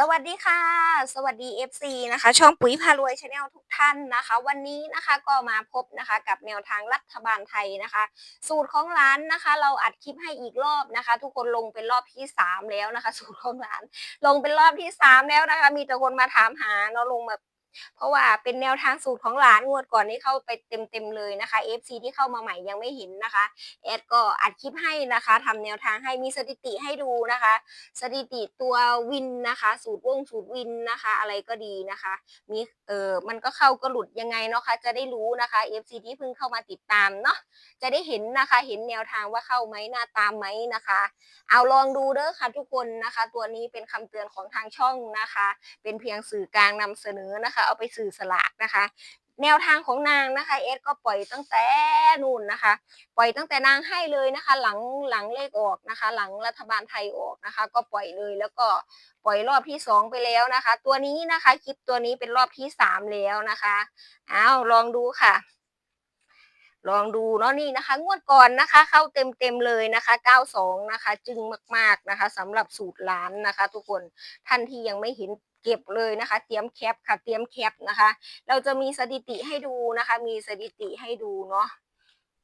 สวัสดีค่ะ สวัสดี FC นะคะ ช่องปุ๋ยพารวยชาแนลทุกท่านนะคะ วันนี้นะคะก็มาพบนะคะกับแนวทางรัฐบาลไทยนะคะ สูตรของร้านนะคะ เราอัดคลิปให้อีกรอบนะคะ ทุกคนลงเป็นรอบที่ 3 แล้วนะคะ สูตรของร้าน ลงเป็นรอบที่ 3 แล้วนะคะ มีแต่คนมาถามหาเนาะลงแบบ เพราะว่าเป็นแนวทางสูตรของหลานงวดก่อนนี้เข้าไปเต็มๆเลยนะคะ FC ที่เข้ามาใหม่ยังไม่เห็นนะคะแอดก็อัดคลิปให้นะคะทำแนวทางให้มีสถิติให้ดูนะคะ สถิติตัววินนะคะ สูตรวงสูตรวินนะคะ อะไรก็ดีนะคะ มีเออมันก็เข้าก็หลุดยังไงเนาะคะ จะได้รู้นะคะ FC ที่เพิ่งเข้ามาติดตามเนาะจะได้เห็นนะคะ เห็นแนวทางว่าเข้าไหมหน้าตามไหมนะคะ เอาลองดูเด้อค่ะทุกคนนะคะ ตัวนี้เป็นคำเตือนของทางช่องนะคะ เป็นเพียงสื่อกลางนำเสนอนะคะเอาไปสื่อสลากนะคะ แนวทางของนางนะคะเอสก็ปล่อยตั้งแต่นู่นนะคะ ปล่อยตั้งแต่นางให้เลยนะคะ หลังหลังเลขออกนะคะ หลังรัฐบาลไทยออกนะคะ ก็ปล่อยเลยแล้วก็ปล่อยรอบที่สองไปแล้วนะคะ ตัวนี้นะคะคลิปตัวนี้เป็นรอบที่สามแล้วนะคะเอาลองดูค่ะ ลองดูเนาะนี่นะคะ งวดก่อนนะคะ เข้าเต็มเต็มเลยนะคะ 92 นะคะ จึงมากๆนะคะสำหรับสูตรล้านนะคะ ทุกคนท่านที่ยังไม่เห็นเก็บเลยนะคะ เตรียมแคปค่ะเตรียมแคปนะคะ เราจะมีสถิติให้ดูนะคะ มีสถิติให้ดูเนาะ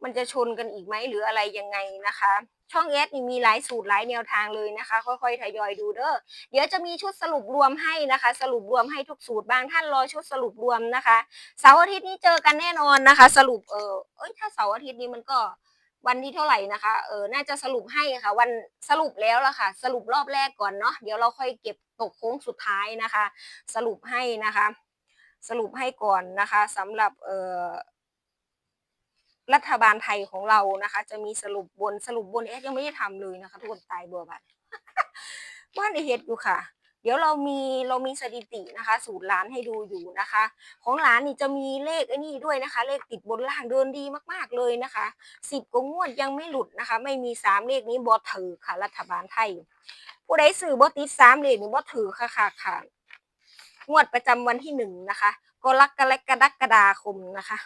มันจะชนกันอีกไหมหรืออะไรยังไงนะคะ ช่องเอสนี่มีหลายสูตรหลายแนวทางเลยนะคะ ค่อยๆทยอยดูเด้อเดี๋ยวจะมีชุดสรุปรวมให้นะคะ สรุปรวมให้ทุกสูตรบางท่านรอชุดสรุปรวมนะคะเสาร์อาทิตย์นี้เจอกันแน่นอนนะคะ สรุปเออเอ้ยถ้าเสาร์อาทิตย์นี้มันก็วันที่เท่าไหร่นะคะ เออ น่าจะสรุปให้ค่ะ วันสรุปแล้วละค่ะ สรุปรอบแรกก่อนเนาะ เดี๋ยวเราค่อยเก็บตกโค้งสุดท้ายนะคะ สรุปให้นะคะ สรุปให้ก่อนนะคะสำหรับ เออ รัฐบาลไทยของเรานะคะ จะมีสรุปบนสรุปบนเอสยังไม่ได้ทำเลยนะคะ ทุกคนตายบื่อบัดว่านเฮ็ดอยู่ค่ะ เดี๋ยวเรามีเรามีสถิตินะคะ สูตรร้านให้ดูอยู่นะคะ ของร้านนี่จะมีเลขไอ้นี่ด้วยนะคะ เลขติดบนล่างเดินดีมาก ๆเลยนะคะสิบกงวดยังไม่หลุดนะคะ ไม่มีสามเลขนี้บอถือค่ะ รัฐบาลไทย ผู้ใดซื้อบอติดสามเลขนี่บอถือค่ะค่ะค่ะงวดประจำวันที่หนึ่งนะคะกรกฎกรกฎาคมนะคะ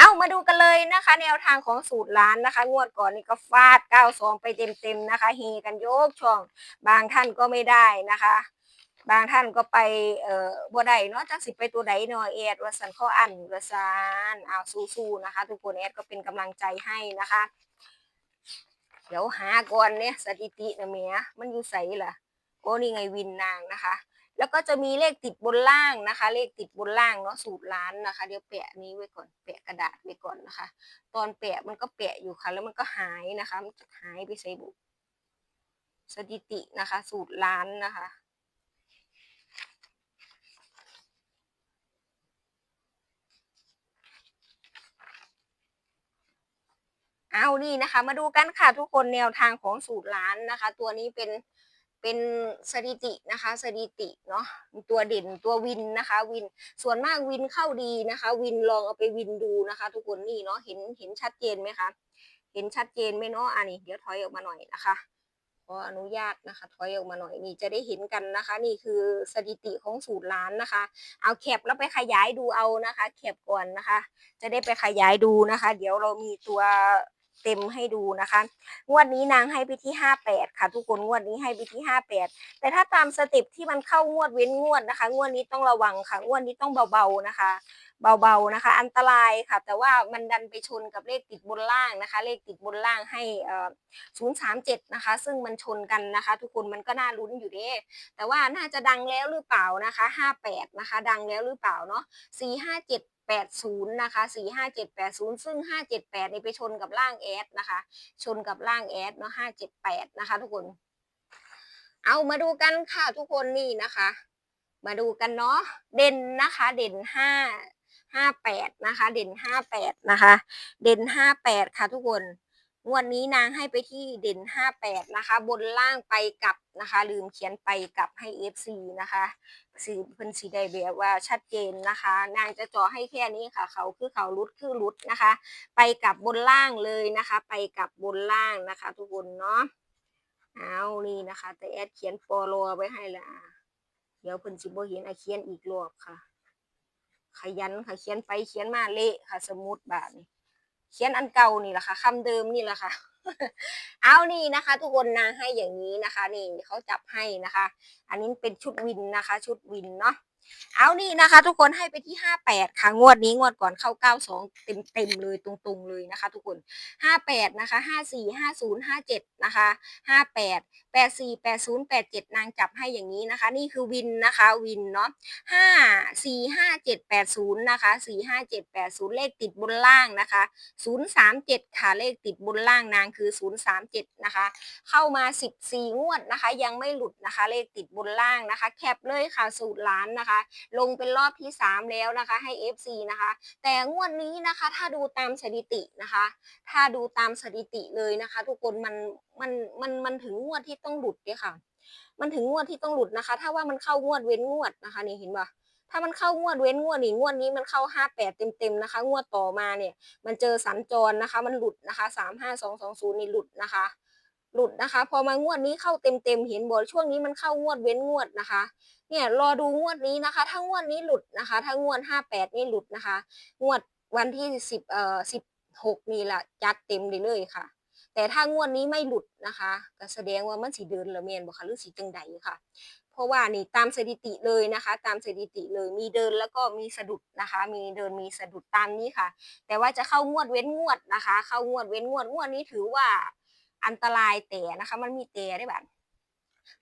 เอามาดูกันเลยนะคะ แนวทางของสูตรร้านนะคะ งวดก่อนนี่ก็ฟาด92ไปเต็มๆนะคะเฮกันโยกช่อง บางท่านก็ไม่ได้นะคะ บางท่านก็ไปเอ่อบ่ได้เนาะจักสิไปตัวใดเนาะแอดว่าสันข้ออันว่าซานเอาสู้ๆนะคะ ทุกคนแอดก็เป็นกำลังใจให้นะคะ เดี๋ยวหาก่อนเนี่ยสถิตินะเมียมันอยู่ใสล่ะโอ้นี่ไงวินนางนะคะ แล้วก็จะมีเลขติดบนล่างนะคะ เลขติดบนล่างเนาะสูตรล้านนะคะ เดี๋ยวแปะนี้ไว้ก่อนแปะกระดาษไว้ก่อนนะคะ ตอนแปะมันก็แปะอยู่ค่ะ แล้วมันก็หายนะคะ มันจะหายไปใส่บุสถิตินะคะ สูตรล้านนะคะเอานี่นะคะ มาดูกันค่ะทุกคนแนวทางของสูตรล้านนะคะ ตัวนี้เป็น เป็นสถิตินะคะสถิติเนาะตัวเด่นตัววินนะคะ วินส่วนมากวินเข้าดีนะคะ วินลองเอาไปวินดูนะคะ ทุกคนนี่เนาะเห็นเห็นชัดเจนไหมคะเห็นชัดเจนไหมเนาะอันนี้เดี๋ยวถอยออกมาหน่อยนะคะขออนุญาตนะคะถอยออกมาหน่อยนี่จะได้เห็นกันนะคะ นี่คือสถิติของสูตรล้านนะคะ เอาแคปแล้วไปขยายดูเอานะคะแคปก่อนนะคะ จะได้ไปขยายดูนะคะ เดี๋ยวเรามีตัว เต็มให้ดูนะคะ งวดนี้นางให้ไปที่ห้าแปดค่ะ ทุกคนงวดนี้ให้ไปที่ห้าแปดแต่ถ้าตามสเต็ปที่มันเข้างวดเว้นงวดนะคะ งวดนี้ต้องระวังค่ะ งวดนี้ต้องเบาๆนะคะ เบาๆนะคะ อันตรายค่ะ แต่ว่ามันดันไปชนกับเลขติดบนล่างนะคะ เลขติดบนล่างให้ศูนย์สามเจ็ดนะคะ ซึ่งมันชนกันนะคะ ทุกคนมันก็น่าลุ้นอยู่เด้แต่ว่าน่าจะดังแล้วหรือเปล่านะคะห้าแปดนะคะ ดังแล้วหรือเปล่าเนาะสี่ห้า แปดศูนย์นะคะสี่ห้าเจ็ดแปดศูนย์ซึ่งห้าเจ็ดแปดนี่ไปชนกับร่างแอดนะคะ ชนกับร่างแอดเนาะห้าเจ็ดแปดนะคะ ทุกคน เอามาดูกันค่ะทุกคนนี่นะคะ มาดูกันเนาะ เด่นนะคะ เด่นห้าห้าแปดนะคะ เด่นห้าแปดนะคะ เด่นห้าแปดค่ะทุกคน งวดนี้นางให้ไปที่เด่นห้าแปดนะคะ บนล่างไปกลับนะคะ ลืมเขียนไปกลับให้ FC นะคะสีเพิ่นสีได้แบบว่าชัดเจนนะคะ นางจะจาะให้แค่นี้ค่ะ เขาคือเขารุดคือรุดนะคะ ไปกลับบนล่างเลยนะคะ ไปกลับบนล่างนะคะ ทุกคนเนาะเอานี่นะคะ แต่แอดเขียนโปโลไว้ให้และเดี๋ยวเพิ่นสิบ่เห็นอะเขียนอีกรอบค่ะ ขยันค่ะเขียนไปเขียนมาเละค่ะ สมุดบาทนี่ เขียนอันเก่านี่แหละค่ะคำเดิมนี่แหละค่ะ เอานี่นะคะ ทุกคนนางให้อย่างนี้นะคะ นี่เขาจับให้นะคะ อันนี้เป็นชุดวินนะคะ ชุดวินเนาะ เอานี่นะคะ ทุกคนให้ไปที่ห้าแปดค่ะงวดนี้งวดก่อนเข้าเก้าสองเต็มเต็มเลยตรงๆเลยนะคะ ทุกคนห้าแปดนะคะห้าสี่ห้าศูนย์ห้าเจ็ดนะคะห้าแปดแปดสี่แปดศูนย์แปดเจ็ดนางจับให้อย่างนี้นะคะ นี่คือวินนะคะวินเนาะห้าสี่ห้าเจ็ดแปดศูนย์นะคะสี่ห้าเจ็ดแปดศูนย์เลขติดบนล่างนะคะ037ค่ะเลขติดบนล่างนางคือ037นะคะ เข้ามา14งวดนะคะ ยังไม่หลุดนะคะ เลขติดบนล่างนะคะ แคปเลยค่ะสูตรล้านนะคะลงเป็นรอบที่ 3 แล้วนะคะให้ FC นะคะ แต่งวดนี้นะคะ ถ้าดูตามสถิตินะคะ ถ้าดูตามสถิติเลยนะคะ ทุกคนมันมันมันมันถึงงวดที่ต้องหลุดเนี่ยค่ะ มันถึงงวดที่ต้องหลุดนะคะ ถ้าว่ามันเข้างวดเว้นงวดนะคะนี่เห็นปะถ้ามันเข้างวดเว้นงวดนี่งวดนี้มันเข้าห้าแปดเต็มๆนะคะ งวดต่อมาเนี่ย มันเจอสัญจรนะคะ มันหลุดนะคะสามห้าสองสองศูนย์นี่หลุดนะคะ หลุดนะคะ พอมางวดนี้เข้าเต็มเต็มๆเห็นบอช่วงนี้มันเข้างวดเว้นงวดนะคะ เนี่ยรอดูงวดนี้นะคะ ถ้างวดนี้หลุดนะคะ ถ้างวดห้าแปดนี่หลุดนะคะ งวดวันที่สิบเอ่อสิบหกนี่แหละจัดเต็มเลยเลยค่ะ แต่ถ้างวดนี้ไม่หลุดนะคะก็แสดงว่ามันสีเดินละเมียนบ่คะหรือสีจังใดค่ะ เพราะว่านี่ตามสถิติเลยนะคะ ตามสถิติเลยมีเดินแล้วก็มีสะดุดนะคะ มีเดินมีสะดุดตามนี้ค่ะ แต่ว่าจะเข้างวดเว้นงวดนะคะ เข้างวดเว้นงวดงวดนี้ถือว่าอันตรายแต่นะคะ มันมีแต่ได้แบบ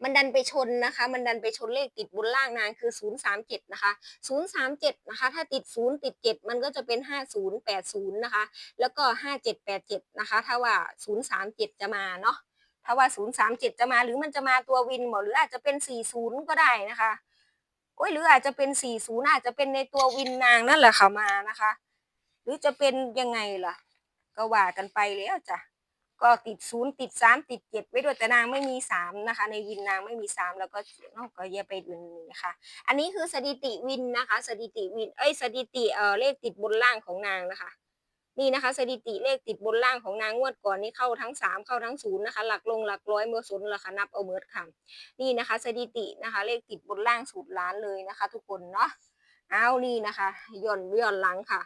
มันดันไปชนนะคะ มันดันไปชนเลขติดบนล่างนางคือ 037 นะคะ 037 นะคะ ถ้าติด 0 ติด 7 มันก็จะเป็น 5080 นะคะ แล้วก็ 5787 นะคะ ถ้าว่า 037 จะมาเนาะ ถ้าว่า 037 จะมาหรือมันจะมาตัววินหมดหรืออาจจะเป็น 40 ก็ได้นะคะโอ้ยหรืออาจจะเป็น 40 อาจจะเป็นในตัววินนางนั่นแหละค่ะมานะคะ หรือจะเป็นยังไงล่ะ ก็ว่ากันไปแล้วจ้ะ ก็ติดศูนย์ติดสามติดเจ็ดไว้ด้วยแต่นางไม่มีสามนะคะ ในวินนางไม่มีสามแล้วก็นาะก็อย่าไปดูนี่นะคะอันนี้คือสถิติวินนะคะ สถิติวิน เอ้ยสถิติเอ่อเลขติดบนล่างของนางนะคะ นี่นะคะ สถิติเลขติดบนล่างของนางงวดก่อนนี่เข้าทั้งสามเข้าทั้งศูนย์นะคะหลักลงหลักร้อยเมื่อศูนย์ราคานับเอาเมิดค่ะนี่นะคะ สถิตินะคะ เลขติดบนล่างสูตรล้านเลยนะคะ ทุกคนเนาะเอานี่นะคะย่อนย่อนหลังค่ะ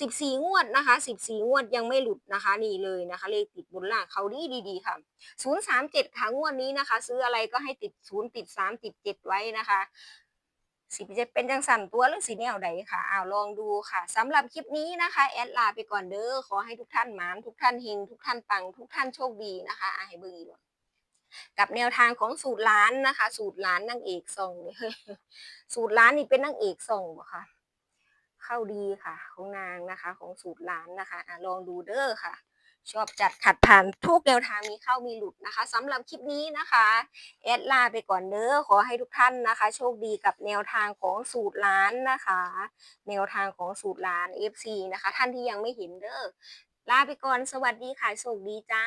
สิบสี่งวดนะคะสิบสี่งวดยังไม่หลุดนะคะ นี่เลยนะคะ เลขติดบนล่างเขาดีดีๆค่ะศูนย์สามเจ็ดค่ะงวดนี้นะคะ ซื้ออะไรก็ให้ติดศูนย์ติดสามติดเจ็ดไว้นะคะสิบจะเป็นจังสันตัวหรือสีแนวใดค่ะอ้าวลองดูค่ะสำหรับคลิปนี้นะคะ แอดลาไปก่อนเด้อขอให้ทุกท่านหมานทุกท่านเฮงทุกท่านปังทุกท่านโชคดีนะคะอะให้เบิ่งอีกกับแนวทางของสูตรล้านนะคะ สูตรล้านนางเอกส่องเนี่ยสูตรล้านนี่เป็นนางเอกส่องบ่คะ ข้าดีค่ะ ของนางนะคะ ของสูตรร้านนะคะอะลองดูเด้อค่ะ ชอบจัดขัดผ่านทุกแนวทางมีเข้ามีหลุดนะคะสำหรับคลิปนี้นะคะแอดลาไปก่อนเด้อขอให้ทุกท่านนะคะ โชคดีกับแนวทางของสูตรร้านนะคะ แนวทางของสูตรร้าน FC นะคะ ท่านที่ยังไม่เห็นเด้อลาไปก่อนสวัสดีค่ะโชคดีจ้า